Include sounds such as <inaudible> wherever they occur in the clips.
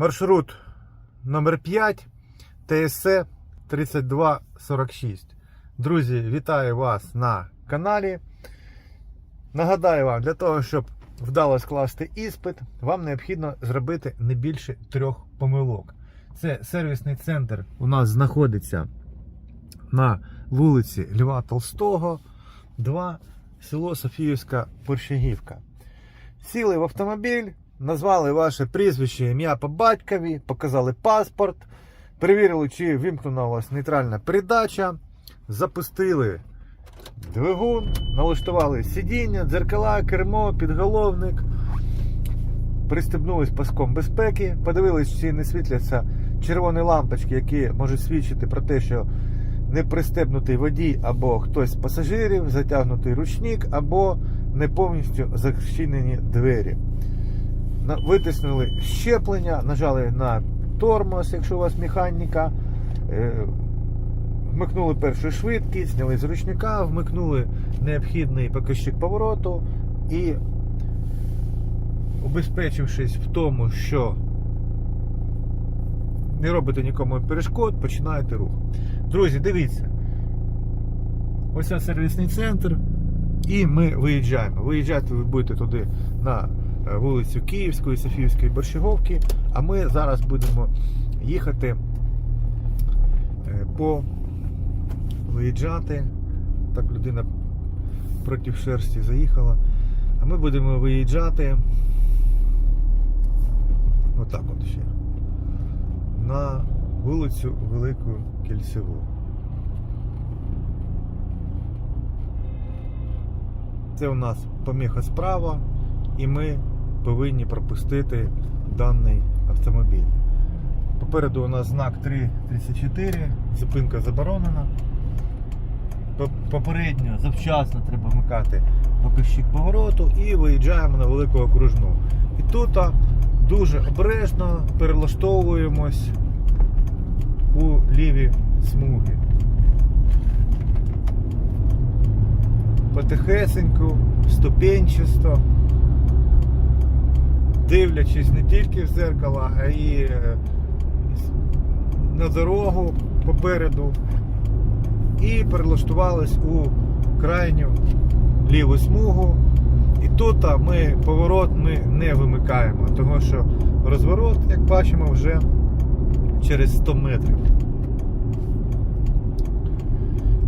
Маршрут номер 5 ТСЦ 3246. Друзі, вітаю вас на каналі. Нагадаю вам, для того, щоб вдало скласти іспит, вам необхідно зробити не більше трьох помилок. Це сервісний центр у нас знаходиться на вулиці Льва Толстого, 2, село Софіївська Борщагівка. Сіли в автомобіль, назвали ваше прізвище, ім'я по батькові, показали паспорт, перевірили, чи вимкнена у вас нейтральна передача, запустили двигун, налаштували сидіння, дзеркала, кермо, підголовник, пристебнулись паском безпеки, подивились, чи не світляться червоні лампочки, які можуть свідчити про те, що не пристебнутий водій або хтось з пасажирів, затягнутий ручник, або не повністю зачинені двері. Витиснули щеплення, нажали на тормоз, якщо у вас механіка. е, Вмикнули першу швидкість, зняли з ручника, вмикнули необхідний показчик повороту і, убезпечившись в тому, що не робите нікому перешкод, починаєте рух. Друзі, дивіться. Ось це сервісний центр. І ми виїжджаємо. Виїжджати ви будете туди на вулицю Київської, Софіївської Борщаговки. А ми зараз будемо їхати е, по виїжджати. Так людина проти шерсті заїхала. А ми будемо виїжджати. Отак от ще. На вулицю Велику Кільцеву. Це у нас поміха справа, і ми повинні пропустити даний автомобіль. Попереду у нас знак 334, зупинка заборонена. Попередньо, завчасно треба вмикати показчик повороту і виїжджаємо на велику окружну. І тут дуже обережно перелаштовуємось у ліві смуги. Потихесеньку, ступенчасто, дивлячись не тільки в зеркало, а й е, на дорогу попереду. І перелаштувались у крайню ліву смугу. І тут ми поворот ми не вимикаємо, тому що розворот, як бачимо, вже через 100 метрів.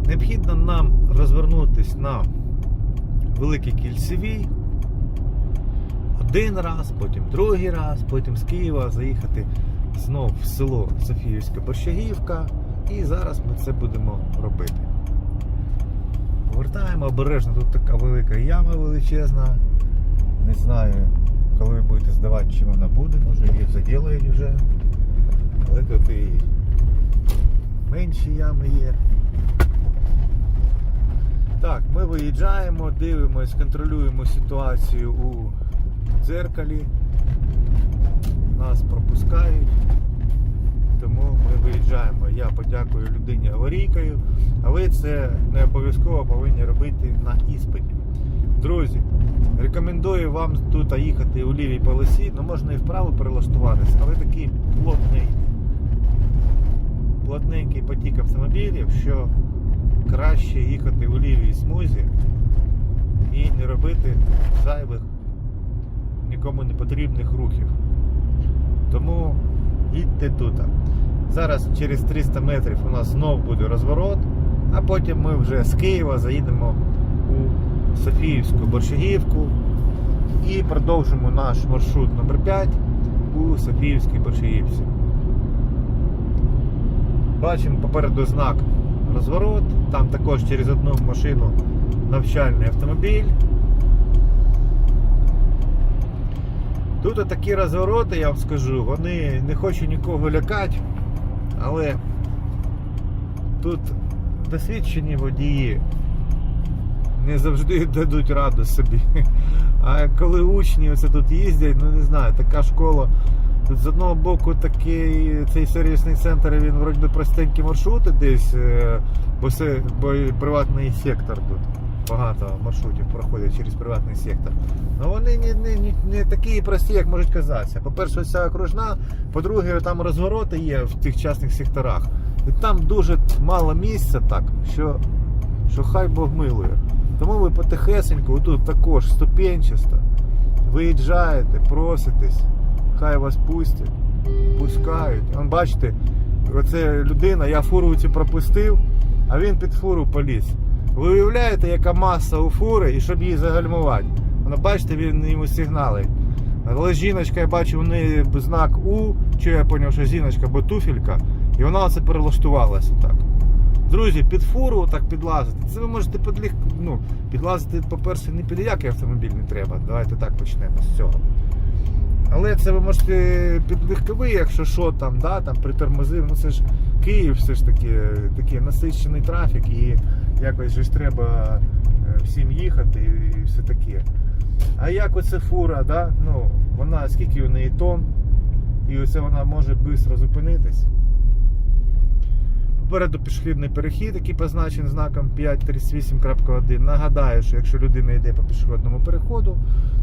Необхідно нам розвернутися на великій кільцевій один раз, потім другий раз, потім з Києва заїхати знов в село Софіївська Борщагівка. І зараз ми це будемо робити. Повертаємо обережно, тут така велика яма величезна. Не знаю, коли ви будете здавати, чи вона буде, може її заділають вже. Але тут і менші ями є. Так, ми виїжджаємо, дивимось, контролюємо ситуацію у дзеркалі. Нас пропускають. Тому ми виїжджаємо. Я подякую людині аварійкою, а ви це не обов'язково повинні робити на іспиті. Друзі, рекомендую вам тут їхати у лівій полосі, ну можна і вправо перелаштуватися, але такий плотний, плотненький потік автомобілів, що краще їхати у лівій смузі і не робити зайвих нікому не потрібних рухів. Тому їдьте тут. Зараз через 300 метрів у нас знов буде розворот, а потім ми вже з Києва заїдемо у Софіївську Борщагівку і продовжимо наш маршрут номер 5 у Софіївській Борщагівці. Бачимо попереду знак розворот, там також через одну машину навчальний автомобіль. Тут такі розвороти, я вам скажу, вони не хочу нікого лякати, але тут досвідчені водії не завжди <laughs> дадуть раду собі. А коли учні оце тут їздять, ну не знаю, така школа. Тут з одного боку такий цей сервісний центр, він вроді простенькі маршрути десь, е, бо це бо приватний сектор тут. Багато маршрутів проходять через приватний сектор. Ну вони не, не, не, не такі прості, як можуть казатися. По-перше, ця окружна, по-друге, там розвороти є в тих частних секторах. І там дуже мало місця так, що, що хай Бог милує. Тому ви потихесеньку, тут також ступенчасто, виїжджаєте, проситесь, хай вас пустять, пускають. Вон, бачите, оце людина, я фуру цю пропустив, а він під фуру поліз. Ви уявляєте, яка маса у фури, і щоб її загальмувати. Воно бачите, він йому сигнали. Але жіночка, я бачу, у неї знак У, що я зрозумів, що жіночка, бо туфелька, і вона оце перелаштувалася так. Друзі, під фуру так підлазити. Це ви можете підліг... ну, підлазити, по-перше, не під який автомобіль не треба. Давайте так почнемо з цього. Але це ви можете під легковий, якщо що там, да, там притормозив. Ну це ж Київ все ж таки такий насичений трафік і якось же ж треба е, всім їхати і все таке. А як оце фура, да? ну, вона скільки у неї тонн, і оце вона може швидко зупинитись. Попереду пішохідний перехід, який позначений знаком 538.1. Нагадаю, що якщо людина йде по пішохідному переходу,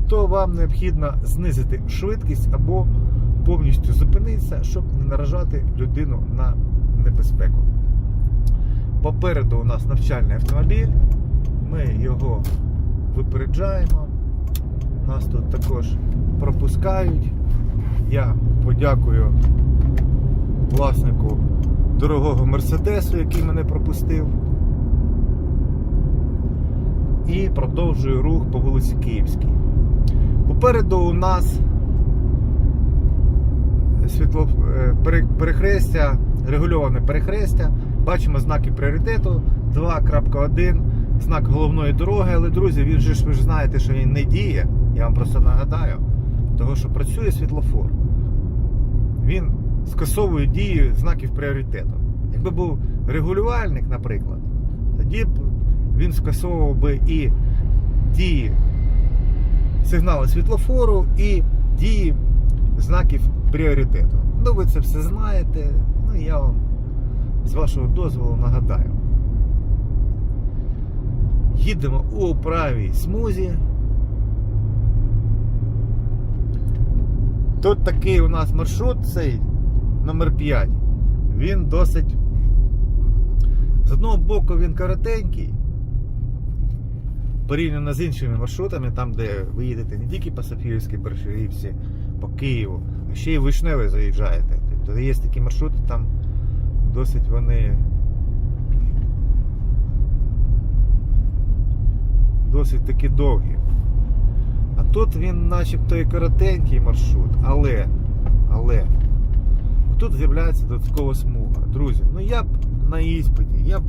то вам необхідно знизити швидкість або повністю зупинитися, щоб не наражати людину на небезпеку. Попереду у нас навчальний автомобіль. Ми його випереджаємо. Нас тут також пропускають. Я подякую власнику дорогого Мерседесу, який мене пропустив. І продовжую рух по вулиці Київській. Попереду у нас світло, е, перехрестя, регульоване перехрестя. Бачимо знаки пріоритету 2.1, знак головної дороги, але друзі, він же ж ви ж знаєте, що він не діє. Я вам просто нагадаю, того що працює світлофор. Він скасовує дію знаків пріоритету. Якби був регулювальник, наприклад, тоді б він скасовував би і дії сигнали світлофору, і дії знаків пріоритету. Ну, ви це все знаєте. Ну, я вам з вашого дозволу нагадаю. Їдемо у правій смузі. Тут такий у нас маршрут, цей номер 5. Він досить. З одного боку він коротенький. Порівняно з іншими маршрутами, там, де ви їдете не тільки по Софіївській Бершевівці, по Києву, а ще й Вишневе заїжджаєте. Тобто є такі маршрути, там досить вони. Досить таки довгі. А тут він начебто і коротенький маршрут, але, але тут з'являється додаткова смуга. Друзі, ну я б на іспиті, я б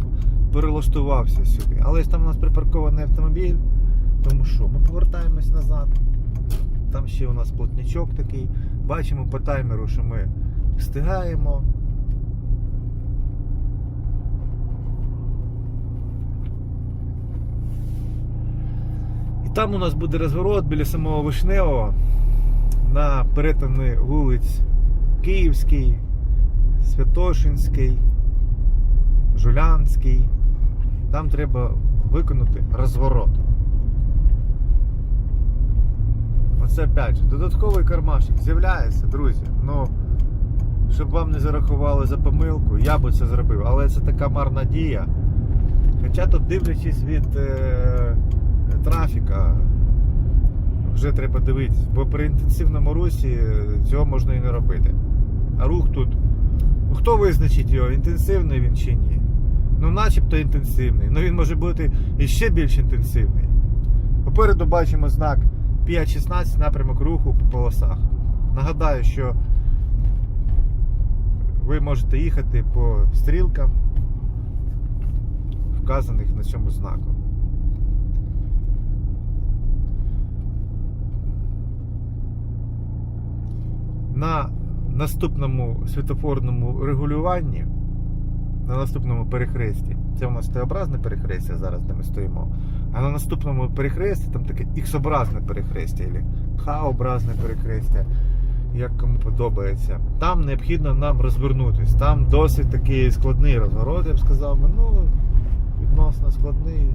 перелаштувався сюди. Але ж там у нас припаркований автомобіль, тому що ми повертаємось назад. Там ще у нас плотнячок такий. Бачимо по таймеру, що ми встигаємо. Там у нас буде розворот біля самого Вишневого на перетини вулиць Київський, Святошинський, Жулянський. Там треба виконати розворот. Оце опять же, додатковий кармашик з'являється, друзі. Ну, щоб вам не зарахували за помилку, я би це зробив, але це така марна дія. Хоча тут дивлячись від е, трафіка, вже треба дивитися, бо при інтенсивному русі цього можна і не робити. А рух тут. Ну хто визначить його, інтенсивний він чи ні? Ну, начебто інтенсивний. Ну він може бути і ще більш інтенсивний. Попереду бачимо знак 5.16 напрямок руху по полосах. Нагадаю, що ви можете їхати по стрілкам, вказаних на цьому знаку. На наступному світофорному регулюванні, на наступному перехресті, це у нас Т-образне перехрестя зараз, де ми стоїмо. А на наступному перехресті там таке Х-образне перехрестя, або Х-образне перехрестя, як кому подобається. Там необхідно нам розвернутися. Там досить такий складний розворот, я б сказав, ну, відносно складний.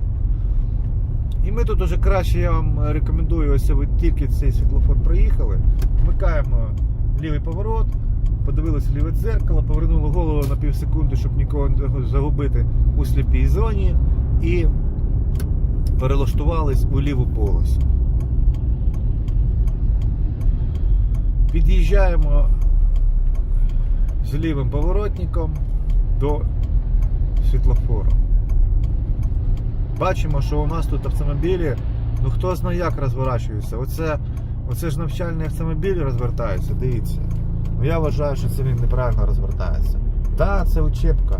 І ми тут уже краще, я вам рекомендую, ось ви тільки цей світлофор проїхали, вмикаємо лівий поворот, подивилися ліве дзеркало, повернули голову на пів секунди, щоб нікого не загубити у сліпій зоні, і перелаштувались у ліву полосу. Під'їжджаємо з лівим поворотником до світлофору. Бачимо, що у нас тут автомобілі, ну хто знає як розворачуються. Оце, оце ж навчальний автомобіль розвертається, дивіться. Ну я вважаю, що це він неправильно розвертається. Так, це учебка.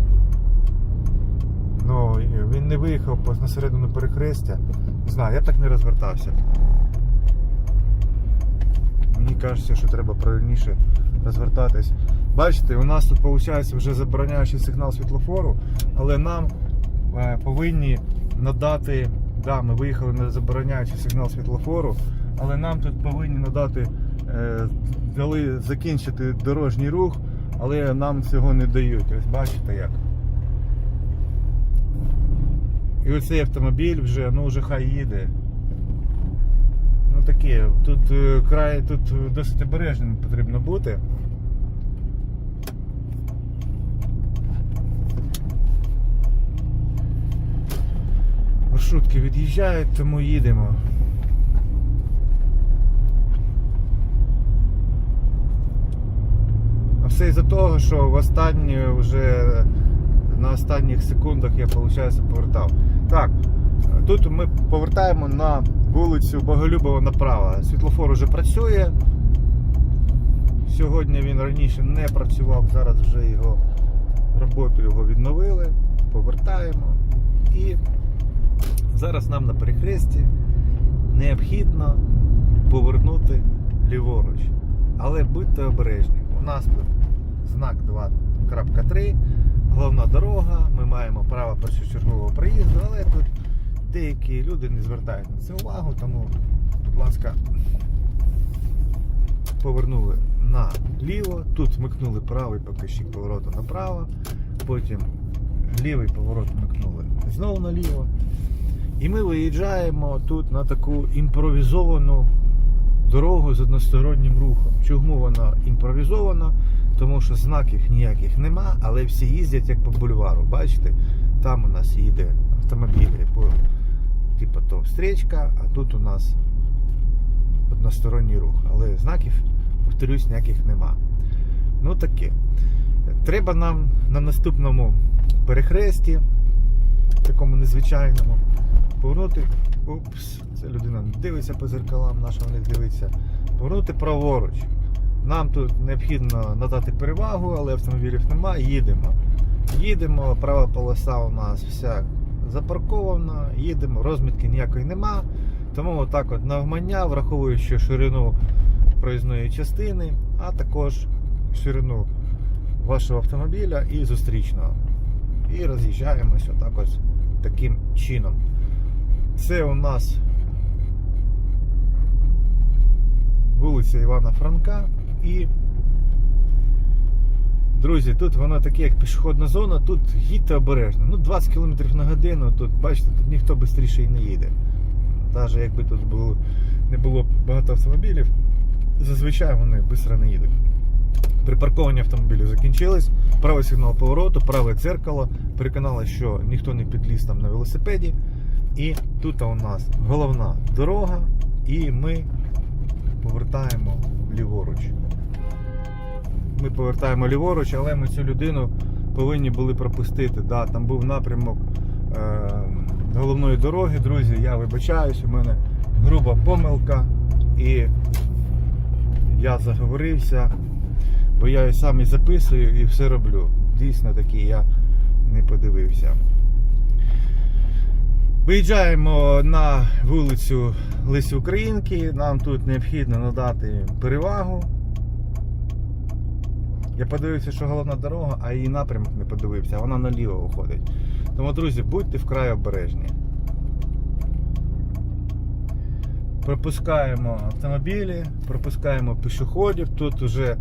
Ну, він не виїхав на середину перехрестя. Не знаю, я б так не розвертався. Мені кажеться, що треба правильніше розвертатись. Бачите, у нас тут виходить вже забороняючий сигнал світлофору, але нам е, повинні надати. Да, ми виїхали на забороняючий сигнал світлофору, але нам тут повинні надати, е, дали закінчити дорожній рух, але нам цього не дають. Ось бачите як. І оцей автомобіль вже, ну вже хай їде. Ну таке, тут е, край, тут досить обережним потрібно бути. Маршрутки від'їжджають, тому їдемо. Все із-за того, що в останні вже на останніх секундах я, виходить, повертав. Так, тут ми повертаємо на вулицю Боголюбова направо. Світлофор уже працює. Сьогодні він раніше не працював, зараз вже його роботу його відновили. Повертаємо. І зараз нам на перехресті необхідно повернути ліворуч. Але будьте обережні. У нас тут знак 2.3, головна дорога, ми маємо право першочергового проїзду, але тут деякі люди не звертають на це увагу, тому, будь ласка, повернули наліво, тут вмикнули правий покажчик повороту направо, потім лівий поворот вмикнули знову наліво. І ми виїжджаємо тут на таку імпровізовану дорогу з одностороннім рухом. Чому вона імпровізована? Тому що знаків ніяких нема, але всі їздять як по бульвару. Бачите, там у нас їде автомобілі по типу то стрічка, а тут у нас односторонній рух. Але знаків, повторюсь, ніяких нема. Ну таке. Треба нам на наступному перехресті, такому незвичайному, повернути. Упс, це людина не дивиться по зеркалам, наша в них дивиться. Повернути праворуч. Нам тут необхідно надати перевагу, але автомобілів немає. Їдемо. Їдемо, права полоса у нас вся запаркована, їдемо, розмітки ніякої нема. Тому отак от навмання, враховуючи ширину проїзної частини, а також ширину вашого автомобіля і зустрічного. І роз'їжджаємось отак ось таким чином. Це у нас вулиця Івана Франка і Друзі, тут воно таке, як пішохідна зона, тут їдьте обережно. Ну, 20 км на годину, тут, бачите, тут ніхто швидше і не їде. Навіть якби тут було, не було багато автомобілів, зазвичай вони швидко не їдуть. Припарковані автомобілі закінчились, правий сигнал повороту, праве дзеркало. Переконали, що ніхто не підліз там на велосипеді. І тут у нас головна дорога, і ми повертаємо ліворуч. Ми повертаємо ліворуч, але ми цю людину повинні були пропустити. Да, там був напрямок е, головної дороги, друзі. Я вибачаюсь, у мене груба помилка і я заговорився, бо я і сам і записую і все роблю. Дійсно таки я не подивився. Виїжджаємо на вулицю Лисі Українки. Нам тут необхідно надати перевагу. Я подивився, що головна дорога, а її напрямок не подивився, вона наліво виходить. Тому, друзі, будьте вкрай обережні. Пропускаємо автомобілі, пропускаємо пішоходів. Тут вже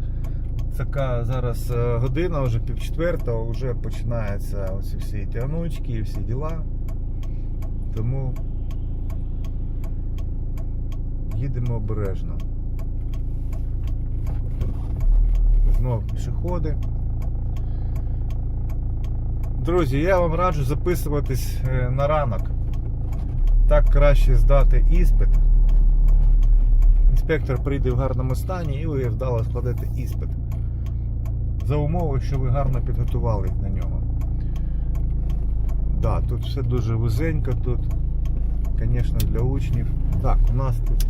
така зараз е, година, вже пів четвертого, вже починаються оці всі тягнучки і всі діла. Тому їдемо обережно. Знов пішоходи. Друзі, я вам раджу записуватись е, на ранок. Так краще здати іспит. Інспектор прийде в гарному стані і ви вдало складете іспит. За умови, що ви гарно підготували на нього. Да, тут все дуже вузенько, тут, звісно, для учнів. Так, у нас тут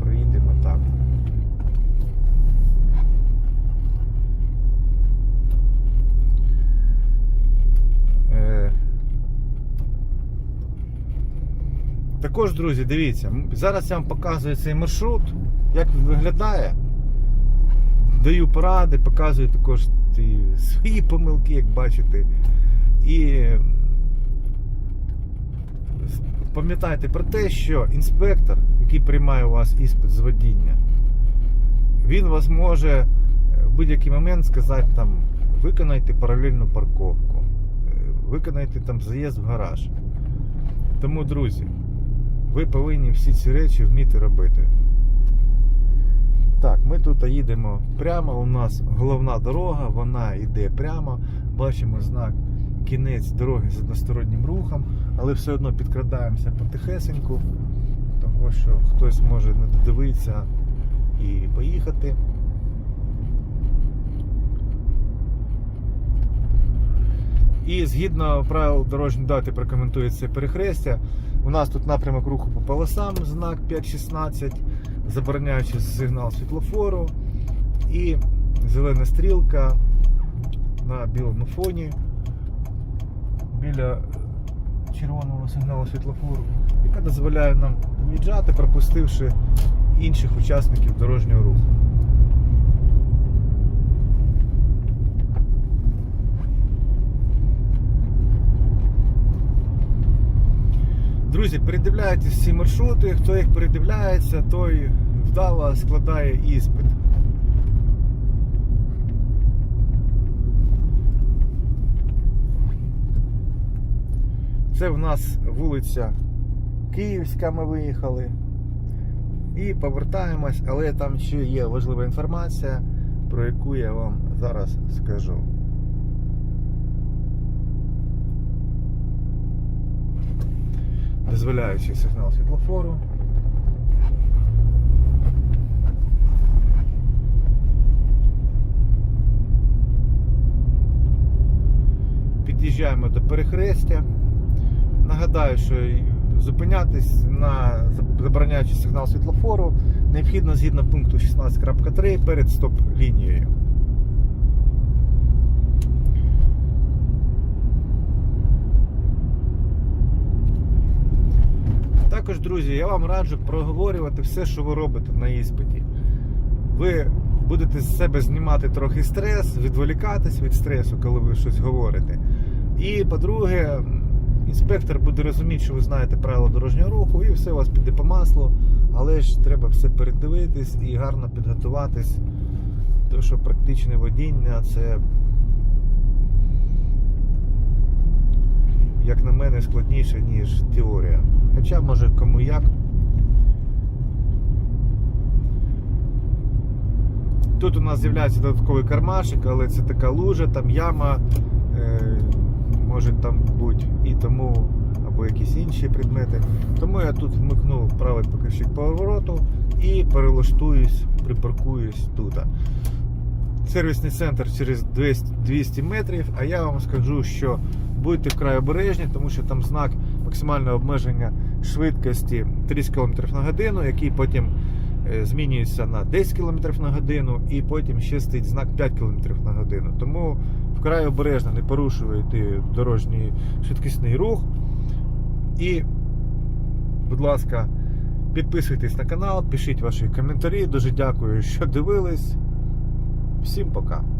проїдемо так. Е, Також, друзі, дивіться, зараз я вам показую цей маршрут, як він виглядає. Даю поради, показую також свої помилки, як бачите. І пам'ятайте про те, що інспектор, який приймає у вас іспит з водіння, він вас може е, в будь-який момент сказати там, виконайте паралельну парковку, е, виконайте там заїзд в гараж. Тому, друзі, ви повинні всі ці речі вміти робити. Так, ми тут їдемо прямо. У нас головна дорога, вона йде прямо. Бачимо знак кінець дороги з одностороннім рухом, але все одно підкрадаємося потихесеньку, тому що хтось може не додивитися і поїхати. І згідно правил дорожньої дати прокоментується перехрестя. У нас тут напрямок руху по полосам, знак 5.16, забороняючи сигнал світлофору. І зелена стрілка на білому фоні біля червоного сигналу світлофору, яка дозволяє нам виїжджати, пропустивши інших учасників дорожнього руху. Друзі, передивляйтесь всі маршрути. Хто їх передивляється, той вдало складає іспит. Це в нас вулиця Київська, ми виїхали. І повертаємось, але там ще є важлива інформація, про яку я вам зараз скажу. Дозволяючий сигнал світлофору. Під'їжджаємо до перехрестя. Нагадаю, що зупинятись на забороняючий сигнал світлофору необхідно згідно пункту 16.3 перед стоп-лінією. Також, друзі, я вам раджу проговорювати все, що ви робите на іспиті. Ви будете з себе знімати трохи стрес, відволікатись від стресу, коли ви щось говорите. І, по-друге, інспектор буде розуміти, що ви знаєте правила дорожнього руху, і все у вас піде по маслу. Але ж треба все передивитись і гарно підготуватись. Тому що практичне водіння це, як на мене, складніше, ніж теорія. Хоча, може, кому як. Тут у нас з'являється додатковий кармашик, але це така лужа, там яма, е, може там бути і тому, або якісь інші предмети. Тому я тут вмикну правий покажчик повороту і перелаштуюсь, припаркуюсь тут. Сервісний центр через 200 200 метрів, а я вам скажу, що будьте вкрай обережні, тому що там знак максимального обмеження швидкості 30 км на годину, який потім е, змінюється на 10 км на годину, і потім ще стоїть знак 5 км на годину. Тому вкрай обережно не порушуйте дорожній швидкісний рух. І, будь ласка, підписуйтесь на канал, пишіть ваші коментарі. Дуже дякую, що дивились. Всім пока.